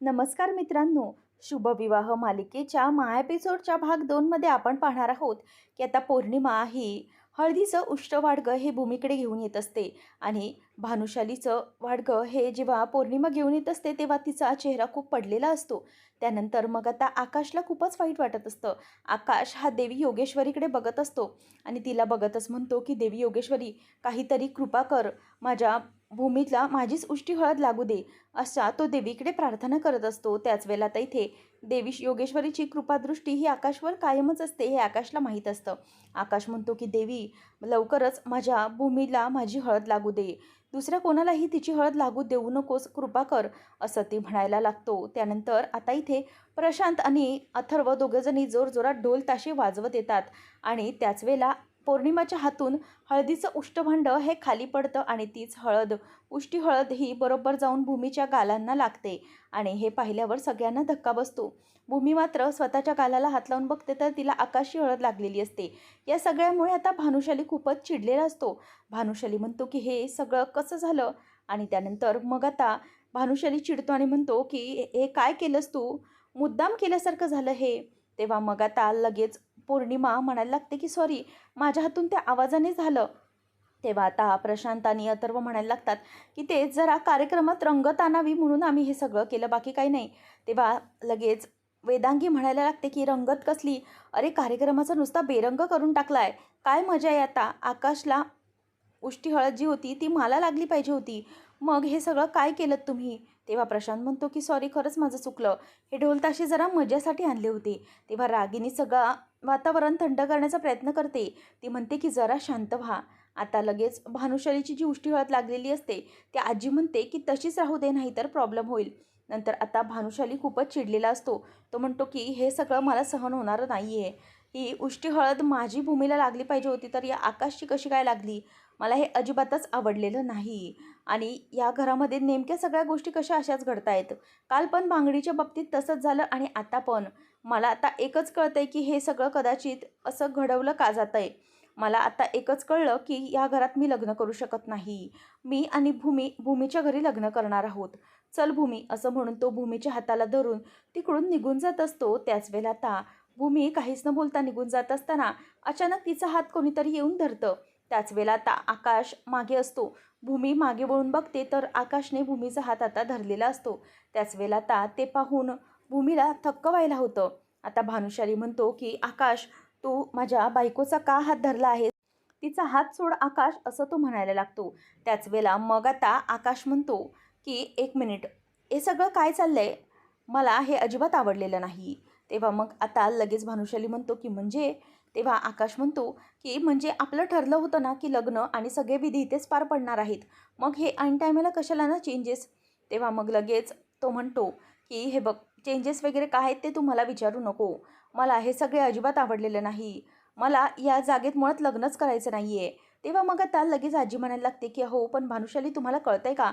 नमस्कार मित्रांनो शुभविवाह मालिकेच्या महा एपिसोडच्या भाग दोनमध्ये आपण पाहणार आहोत की आता पौर्णिमा ही हळदीचं उष्टवाडगं हे भूमीकडे घेऊन येत असते आणि भानुशालीचं वाडगं हे जेव्हा पौर्णिमा घेऊन येत असते तेव्हा तिचा चेहरा खूप पडलेला असतो. त्यानंतर मग आता आकाशला खूपच वाईट वाटत असतं. आकाश हा देवी योगेश्वरीकडे बघत असतो आणि तिला बघतच म्हणतो की देवी योगेश्वरी काहीतरी कृपा कर. माझ्या भूमीला माझीच उष्टी हळद लागू दे. अशा तो देवीकडे प्रार्थना करत असतो. त्याच वेळेला आता इथे देवी योगेश्वरीची कृपादृष्टी ही आकाशवर कायमच असते हे आकाशला माहीत असतं. आकाश म्हणतो की देवी लवकरच माझ्या भूमीला माझी हळद लागू दे. दुसऱ्या कोणालाही तिची हळद लागू देऊ नकोस कृपा कर असं ती म्हणायला लागतो. त्यानंतर आता इथे प्रशांत आणि अथर्व दोघंजणी जोरजोरात ढोल ताशे वाजवत येतात आणि त्याच वेळेला पौर्णिमाच्या हातून हळदीचं उष्टभांड हे खाली पडतं आणि तीच हळद. उष्टी हळद ही बरोबर जाऊन भूमीच्या गालांना लागते आणि हे पाहिल्यावर सगळ्यांना धक्का बसतो. भूमी मात्र स्वतःच्या गालाला हात लावून बघते तर तिला आकाशी हळद लागलेली असते. या सगळ्यामुळे आता भानुशाली खूपच चिडलेला असतो. भानुशाली म्हणतो की हे सगळं कसं झालं? आणि त्यानंतर मग आता भानुशाली चिडतो आणि म्हणतो की हे काय केलंस तू? मुद्दाम केल्यासारखं झालं हे. तेव्हा मग आता लगेच पौर्णिमा म्हणायला लागते की सॉरी माझ्या हातून त्या आवाजाने झालं. तेव्हा आता प्रशांत आणि अथर्व म्हणायला लागतात की ते जरा कार्यक्रमात रंगत आणावी म्हणून आम्ही हे सगळं केलं बाकी काही नाही. तेव्हा लगेच वेदांगी म्हणायला लागते की रंगत कसली? अरे कार्यक्रमाचा नुसता बेरंग करून टाकला आहे काय मजा आहे आता? आकाशला उष्टी हळद जी होती ती मला लागली पाहिजे होती. मग हे सगळं काय केलं तुम्ही? तेव्हा प्रशांत म्हणतो की सॉरी खरंच माझं चुकलं. हे ढोलताशी जरा मजासाठी आणले होते. तेव्हा रागिनी सगळा वातावरण थंड करण्याचा प्रयत्न करते. ती म्हणते की जरा शांत व्हा. आता लगेच भानुशालीची जी उष्टी हळद लागलेली असते. ती आजी म्हणते की तशीच राहू दे नाही तर प्रॉब्लेम होईल. नंतर आता भानुशाली खूपच चिडलेला असतो. तो म्हणतो की हे सगळं मला सहन होणारं नाही आहे ही उष्टी हळद माझी भूमीला लागली पाहिजे होती तर या आकाशची कशी काय लागली? मला हे अजिबातच आवडलेलं नाही. आणि या घरामध्ये नेमक्या सगळ्या गोष्टी कशा अशाच घडतायत? काल पण बांगडीच्या बाबतीत तसंच झालं आणि आता पण. मला आता एकच कळतं आहे की हे सगळं कदाचित असं घडवलं का जातं आहे मला आता एकच कळलं की या घरात मी लग्न करू शकत नाही. मी आणि भूमी भूमीच्या घरी लग्न करणार आहोत. चल भूमी असं म्हणून तो भूमीच्या हाताला धरून तिकडून निघून जात असतो. त्याच वेळेला आता भूमी काहीच न बोलता निघून जात असताना अचानक तिचा हात कोणीतरी येऊन धरतं. त्याच वेळेला आता आकाश मागे असतो. भूमी मागे वळून बघते तर आकाशने भूमीचा हात आता धरलेला असतो. त्याच वेळेला आता ते पाहून भूमीला थक्क व्हायला होतं. आता भानुशाली म्हणतो की आकाश तू माझ्या बायकोचा का हात धरला आहे? तिचा हात सोड आकाश असं तो म्हणायला लागतो. त्याच वेळेला मग आता आकाश म्हणतो की एक मिनिट हे सगळं काय चाललंय? मला हे अजिबात आवडलेलं नाही. तेव्हा मग आता लगेच भानुशाली म्हणतो की म्हणजे? तेव्हा आकाश म्हणतो की म्हणजे आपलं ठरलं होतं ना की लग्न आणि सगळे विधी इथेच पार पडणार आहेत. मग हे ऐन टायमाला कशाला ना चेंजेस तेव्हा मग लगेच तो म्हणतो की हे बघ चेंजेस वगैरे काय आहेत ते तुम्हाला विचारू नको. मला हे सगळे अजिबात आवडलेलं नाही. मला या जागेत मुळात लग्नच करायचं नाही आहे तेव्हा मग आता लगेच आजी म्हणायला लागते की हो पण भानुशाली तुम्हाला कळतंय का?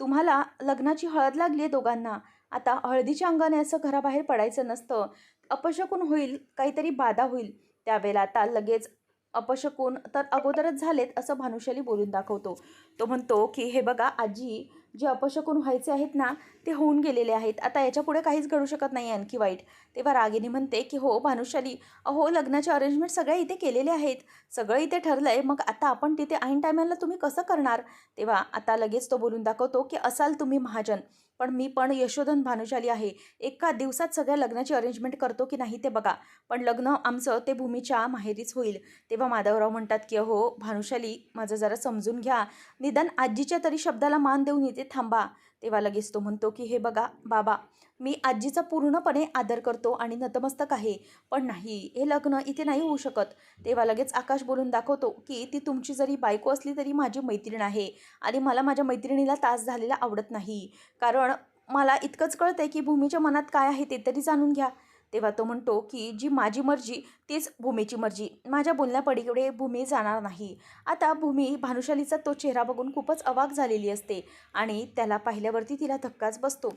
तुम्हाला लग्नाची हळद लागली आहे दोघांना. आता हळदीच्या अंगाने असं घराबाहेर पडायचं नसतं. अपशकून होईल काहीतरी बाधा होईल. त्यावेळेला आता लगेच अपशकून तर अगोदरच झालेत असं भानुशाली बोलून दाखवतो. तो म्हणतो की हे बघा आजी जे अपशकून व्हायचे आहेत ना ते होऊन गेलेले आहेत. आता याच्यापुढे काहीच घडू शकत नाही आणखी वाईट. तेव्हा रागिनी म्हणते की हो भानुशाली अहो लग्नाचे अरेंजमेंट सगळे इथे केलेले आहेत. सगळं इथे ठरलं आहे मग आता आपण तिथे ऐन टायमाला तुम्ही कसं करणार? तेव्हा आता लगेच तो बोलून दाखवतो की असाल तुम्ही महाजन. पण मी पण यशोधन भानुशाली आहे. एका दिवसात सगळ्या लग्नाची अरेंजमेंट करतो की नाही ते बघा. पण लग्न आमचं ते भूमीच्या माहेरीच होईल. तेव्हा माधवराव म्हणतात की अहो भानुशाली माझं जरा समजून घ्या. निदान आजीच्या तरी शब्दाला मान देऊन इथे थांबा. तेव्हा लगेच तो म्हणतो की हे बघा बाबा मी आजीचा पूर्णपणे आदर करतो आणि नतमस्तक आहे पण नाही हे लग्न इथे नाही होऊ शकत. तेव्हा लगेच आकाश बोलून दाखवतो की ती तुमची जरी बायको असली तरी माझी मैत्रीण आहे आणि मला माझ्या मैत्रिणीला तास झालेला आवडत नाही. कारण मला इतकंच कळतं आहे की भूमीच्या मनात काय आहे ते तरी जाणून घ्या. तेव्हा तो म्हणतो की जी माझी मर्जी तीच भूमीची मर्जी. माझ्या बोलण्यापडीकडे भूमी जाणार नाही. आता भूमी भानुशालीचा तो चेहरा बघून खूपच अवाक झालेली असते आणि त्याला पाहिल्यावरती तिला धक्काच बसतो.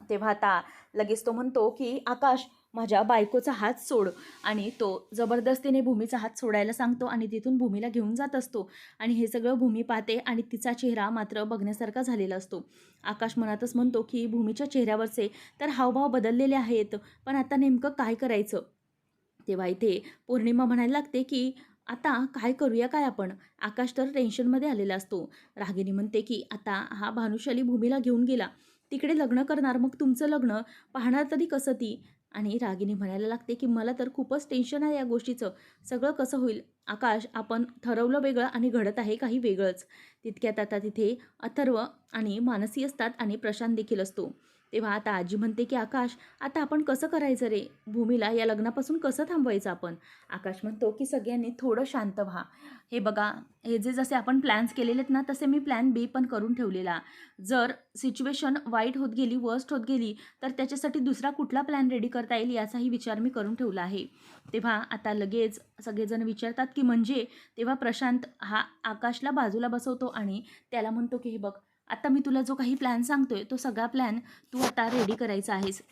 तेव्हा आता लगेच तो म्हणतो की आकाश माझ्या बायकोचा हात सोड. आणि तो जबरदस्तीने भूमीचा हात सोडायला सांगतो आणि तिथून भूमीला घेऊन जात असतो. आणि हे सगळं भूमी पाहते आणि तिचा चेहरा मात्र बघण्यासारखा झालेला असतो. आकाश मनातच म्हणतो की भूमीच्या चेहऱ्यावरचे तर हावभाव बदललेले आहेत पण आता नेमकं काय करायचं? तेव्हा इथे पौर्णिमा म्हणायला लागते की आता काय करूया काय आपण? आकाश तर टेन्शनमध्ये आलेला असतो. रागिनी म्हणते की आता हा भानुशाली भूमीला घेऊन गेला. तिकडे लग्न करणार मग तुमचं लग्न पाहणार तरी कसं ती? आणि रागिनी म्हणायला लागते की मला तर खूपच टेन्शन आहे या गोष्टीचं. सगळं कसं होईल? आकाश आपण ठरवलं वेगळं आणि घडत आहे काही वेगळंच. तितक्यात आता तिथे अथर्व आणि मानसी असतात आणि प्रशांत देखील असतो. तेव्हा आता आजी म्हणते की आकाश आता आपण कसं करायचं रे? भूमीला या लग्नापासून कसं थांबवायचं आपण? आकाश म्हणतो की सगळ्यांनी थोडं शांत व्हा. हे बघा हे जे जसे आपण प्लॅन्स केलेले आहेत ना तसे मी प्लॅन बी पण करून ठेवलेला. जर सिच्युएशन वाईट होत गेली वर्स्ट होत गेली तर त्याच्यासाठी दुसरा कुठला प्लॅन रेडी करता येईल याचाही विचार मी करून ठेवला आहे. तेव्हा आता लगेच सगळेजण विचारतात की म्हणजे तेव्हा प्रशांत हा आकाशला बाजूला बसवतो आणि त्याला म्हणतो की हे बघ आता मी तुला जो काही प्लॅन सांगतोय तो सगळा प्लॅन तू आता रेडी करायचा आहेस.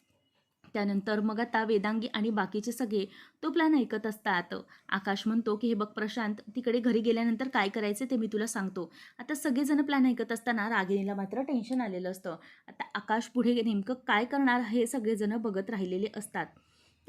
त्यानंतर मग आता वेदांगी आणि बाकीचे सगळे तो प्लॅन ऐकत असतात. आकाश म्हणतो की हे बघ प्रशांत तिकडे घरी गेल्यानंतर काय करायचं ते मी तुला सांगतो. आता सगळेजण प्लॅन ऐकत असताना रागिणीला मात्र टेन्शन आलेलं असतं. आता आकाश पुढे नेमकं काय करणार हे सगळेजण बघत राहिलेले असतात.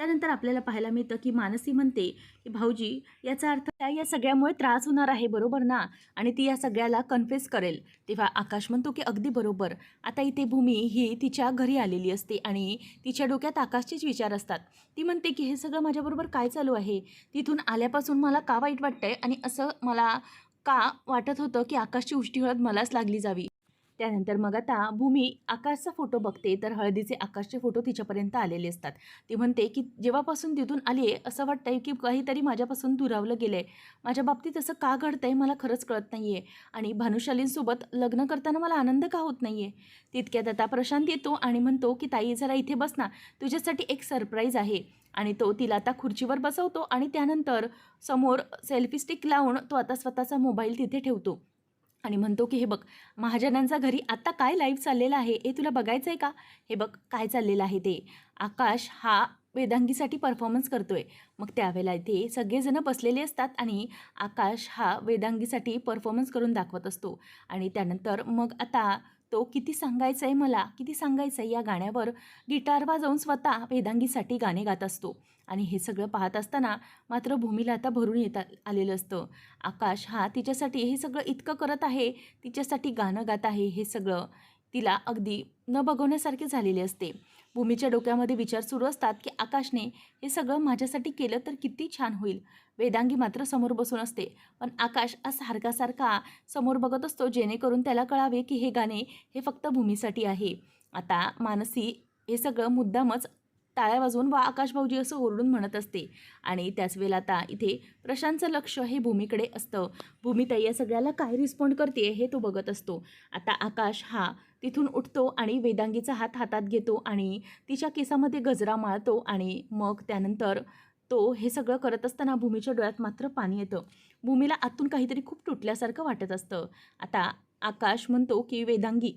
त्यानंतर आपल्याला पाहायला मिळतं की मानसी म्हणते की भाऊजी याचा अर्थ काय या सगळ्यामुळे त्रास होणार आहे बरोबर ना? आणि ती या सगळ्याला कन्फेस करेल. तेव्हा आकाश म्हणतो की अगदी बरोबर. आता इथे भूमी ही तिच्या घरी आलेली असते आणि तिच्या डोक्यात आकाशचेच विचार असतात. ती म्हणते की हे सगळं माझ्याबरोबर काय चालू आहे? तिथून आल्यापासून मला का वाईट वाटतंय आणि असं मला का वाटत होतं की आकाशची उष्टी हळद मलाच लागली जावी? त्यानंतर मग आता भूमी आकाशचा फोटो बघते तर हळदीचे आकाशचे फोटो तिच्यापर्यंत आलेले असतात. ती म्हणते की जेव्हापासून तिथून आली आहे असं वाटतंय की काहीतरी माझ्यापासून दुरावलं गेलं आहे माझ्या बाबतीत असं का घडतं आहे मला खरंच कळत नाही आहे आणि भानुशालींसोबत लग्न करताना मला आनंद का होत नाही आहे तितक्यात आता प्रशांत येतो आणि म्हणतो की ताई जरा इथे बस ना. तुझ्यासाठी एक सरप्राईज आहे. आणि तो तिला आता खुर्चीवर बसवतो आणि त्यानंतर समोर सेल्फी स्टिक लावून तो आता स्वतःचा मोबाईल तिथे ठेवतो. आणि म्हणतो की हे बघ महाजनांचा घरी आत्ता काय लाईव्ह चाललेलं आहे हे तुला बघायचं आहे का? हे बघ काय चाललेलं आहे ते. आकाश हा वेदांगीसाठी परफॉर्मन्स करतो आहे मग त्यावेळेला इथे सगळेजणं बसलेले असतात आणि आकाश हा वेदांगीसाठी परफॉर्मन्स करून दाखवत असतो. आणि त्यानंतर मग आता तो किती सांगायचं आहे मला किती सांगायचं आहे या गाण्यावर गिटार वाजवून स्वतः वेदांगीसाठी गाणे गात असतो. आणि हे सगळं पाहत असताना मात्र भूमीला आता भरून येत आलेलं असतं. आकाश हा तिच्यासाठी हे सगळं इतकं करत आहे तिच्यासाठी गाणं गात आहे हे सगळं तिला अगदी न बघवण्यासारखे झालेले असते. भूमीच्या डोक्यामध्ये विचार सुरू असतात की आकाशने हे सगळं माझ्यासाठी केलं तर किती छान होईल. वेदांगी मात्र समोर बसून असते. पण आकाश हा सारखासारखा समोर बघत असतो जेणेकरून त्याला कळावे की हे गाणे हे फक्त भूमीसाठी आहे. आता मानसी हे सगळं मुद्दामच टाळ्या वाजवून वा आकाश भाऊजी असं ओरडून म्हणत असते. आणि त्याच वेळेला आता इथे प्रशांतचं लक्ष हे भूमीकडे असतं. भूमीताई या सगळ्याला काय रिस्पॉन्ड करते हे तो बघत असतो. आता आकाश हा तिथून उठतो आणि वेदांगीचा हात हातात घेतो आणि तिच्या केसामध्ये गजरा माळतो आणि मग त्यानंतर तो हे सगळं करत असताना भूमीच्या डोळ्यात मात्र पाणी येतं. भूमीला आतून काहीतरी खूप तुटल्यासारखं वाटत असतं. आता आकाश म्हणतो की वेदांगी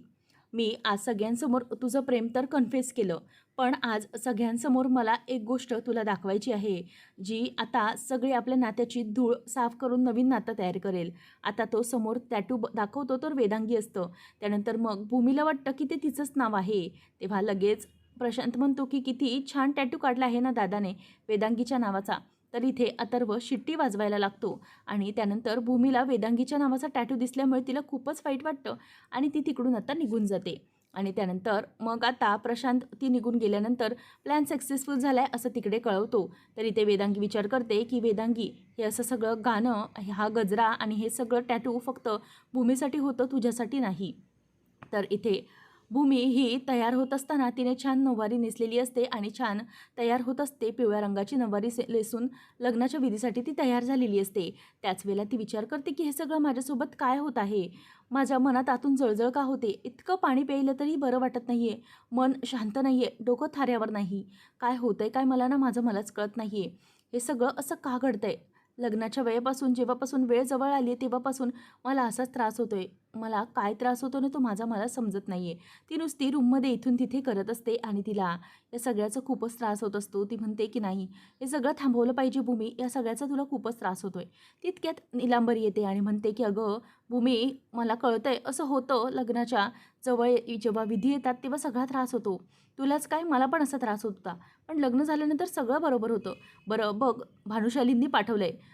मी आज सगळ्यांसमोर तुझं प्रेम तर कन्फेस केलं. पण आज सगळ्यांसमोर मला एक गोष्ट तुला दाखवायची आहे जी आता सगळी आपल्या नात्याची धूळ साफ करून नवीन नातं तयार करेल. आता तो समोर टॅटू ब दाखवतो तर वेदांगी असतं. त्यानंतर मग भूमीला वाटतं की ते तिचंच नाव आहे. तेव्हा लगेच प्रशांत म्हणतो की किती छान टॅटू काढला आहे ना दादाने वेदांगीच्या नावाचा. तर इथे अथर्व शिट्टी वाजवायला लागतो आणि त्यानंतर भूमीला वेदांगीच्या नावाचा टॅटू दिसल्यामुळे तिला खूपच वाईट वाटतं आणि ती तिकडून आता निघून जाते. आणि त्यानंतर मग आता प्रशांत ती निघून गेल्यानंतर प्लॅन सक्सेसफुल झाला आहे असं तिकडे कळवतो. तर इथे वेदांगी विचार करते की वेदांगी हे असं सगळं गाणं हा गजरा आणि हे सगळं टॅटू फक्त भूमीसाठी होतं तुझ्यासाठी नाही. तर इथे भूमी ही तयार होत असताना तिने छान नऊवारी नेसलेली असते आणि छान तयार होत असते पिवळ्या रंगाची नऊवारी से लेसून लग्नाच्या विधीसाठी ती तयार झालेली असते. त्याच वेळेला ती विचार करते की हे सगळं माझ्यासोबत काय होत आहे? माझ्या मनात आतून जळजळ का होते? इतकं पाणी प्यायलं तरी बरं वाटत नाही आहे मन शांत नाही आहे डोकं थाऱ्यावर नाही. काय होतंय काय मला ना माझं मलाच कळत नाही आहे हे सगळं असं का घडतं आहे लग्नाच्या वेळेपासून जेव्हापासून वेळ जवळ आली आहे तेव्हापासून मला असाच त्रास होतो आहे मला काय त्रास होतो ना तो माझा मला समजत नाही आहे ती नुसती रूममध्ये इथून तिथे करत असते आणि तिला या सगळ्याचा खूपच त्रास होत असतो. ती म्हणते की नाही हे सगळं थांबवलं पाहिजे भूमी या सगळ्याचा तुला खूपच त्रास होतो आहे तितक्यात निलांबर येते आणि म्हणते की अगं भूमी मला कळतं आहे असं होतं लग्नाच्या जवळ जेव्हा विधी येतात तेव्हा सगळा त्रास होतो. तुलाच काय मला पण असा त्रास होत. होता पण लग्न झाल्यानंतर सगळं बरोबर होतं. बरं बघ भानुशालींनी पाठवलं आहे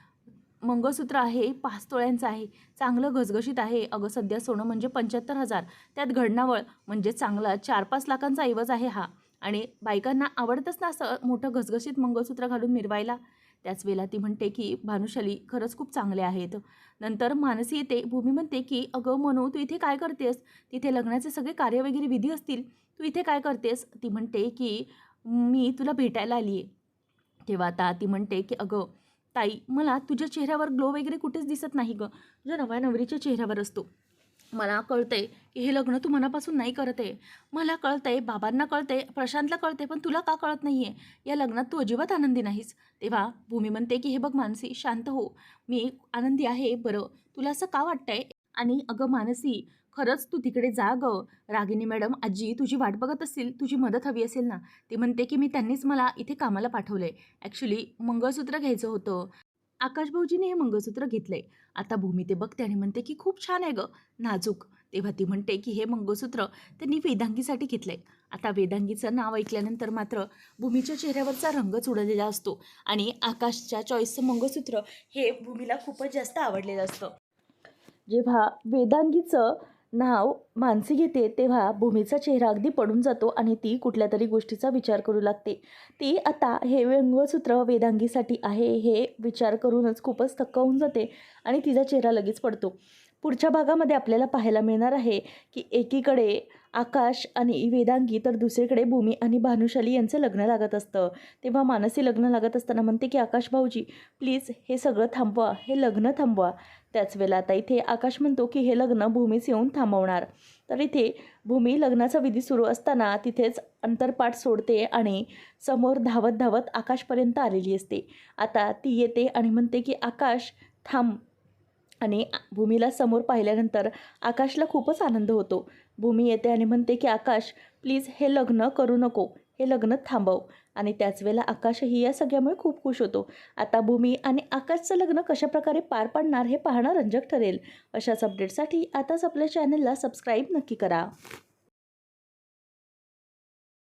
मंगळसूत्र आहे पाच तोळ्यांचं आहे चांगलं घसघशीत आहे. अगं सध्या सोनं म्हणजे पंच्याहत्तर हजार. त्यात घडणावळ म्हणजे चांगला चार पाच लाखांचा ऐवज आहे हा. आणि बायकांना आवडतच ना असं मोठं घसघशीत मंगळसूत्र घालून मिरवायला? त्याच वेळेला ती म्हणते की भानुशाली खरंच खूप चांगले आहेत. नंतर मानसी येते भूमी म्हणते की अगं मनू तू इथे काय करतेस? तिथे लग्नाचे सगळे कार्य वगैरे विधी असतील. तू इथे काय करतेस? ती म्हणते की मी तुला भेटायला आली आहे तेव्हा आता ती म्हणते की अगं ताई मला तुझ्या चेहऱ्यावर ग्लो वगैरे कुठेच दिसत नाही गं. तुझ्या नव्या नवरीच्या चेहऱ्यावर असतो. मला कळतंय की हे लग्न तू मनापासून नाही करत आहे. मला कळतंय बाबांना कळतंय प्रशांतला कळते पण तुला का कळत नाही आहे या लग्नात तू अजिबात आनंदी नाहीस. तेव्हा भूमी म्हणते की हे बघ मानसी शांत हो. मी आनंदी आहे बरं. तुला असं का वाटतंय? आणि अगं मानसी खरंच तू तिकडे जा गं. रागिनी मॅडम आजी तुझी वाट बघत असतील तुझी मदत हवी असेल ना. ती म्हणते की मी त्यांनीच मला इथे कामाला पाठवलं. आहे ॲक्च्युली मंगळसूत्र घ्यायचं होतं. आकाश भाऊजीने हे मंगळसूत्र घेतलंय. आता भूमी ते बघते आणि म्हणते की खूप छान आहे गं. नाजूक. तेव्हा ती म्हणते की हे मंगळसूत्र त्यांनी वेदांगीसाठी घेतलंय. आता वेदांगीचं नाव ऐकल्यानंतर मात्र भूमीच्या चेहऱ्यावरचा रंगच उडलेला असतो आणि आकाशच्या चॉईसचं मंगळसूत्र हे भूमीला खूपच जास्त आवडलेलं असतं. जेव्हा वेदांगीचं नाव मानसी घेते तेव्हा भूमीचा चेहरा अगदी पडून जातो आणि ती कुठल्या तरी गोष्टीचा विचार करू लागते. ती आता हे व्यंगसूत्र वेदांगीसाठी आहे हे विचार करूनच खूपच थक्क होऊन जाते आणि तिचा चेहरा लगेच पडतो. पुढच्या भागामध्ये आपल्याला पाहायला मिळणार आहे की एकीकडे आकाश आणि वेदांगी तर दुसरीकडे भूमी आणि भानुशाली यांचं लग्न लागत असतं. तेव्हा मानसी लग्न लागत असताना म्हणते की आकाश भाऊजी प्लीज हे सगळं थांबवा हे लग्न थांबवा. त्याच वेळेला आता इथे आकाश म्हणतो की हे लग्न भूमीच येऊन थांबवणार. तर इथे भूमी लग्नाचा विधी सुरू असताना तिथेच अंतरपाठ सोडते आणि समोर धावत धावत आकाशपर्यंत आलेली असते. आता ती येते आणि म्हणते की आकाश थांब. आणि भूमीला समोर पाहिल्यानंतर आकाशला खूपच आनंद होतो. भूमी येते आणि म्हणते की आकाश प्लीज हे लग्न करू नको. हे लग्न थांबव. आणि त्याच वेळेला आकाशही या सगळ्यामुळे खूप खुश होतो. आता भूमी आणि आकाशचं लग्न कशाप्रकारे पार पाडणार हे पाहणं रंजक ठरेल. अशाच अपडेटसाठी आताच आपल्या चॅनलला सबस्क्राईब नक्की करा.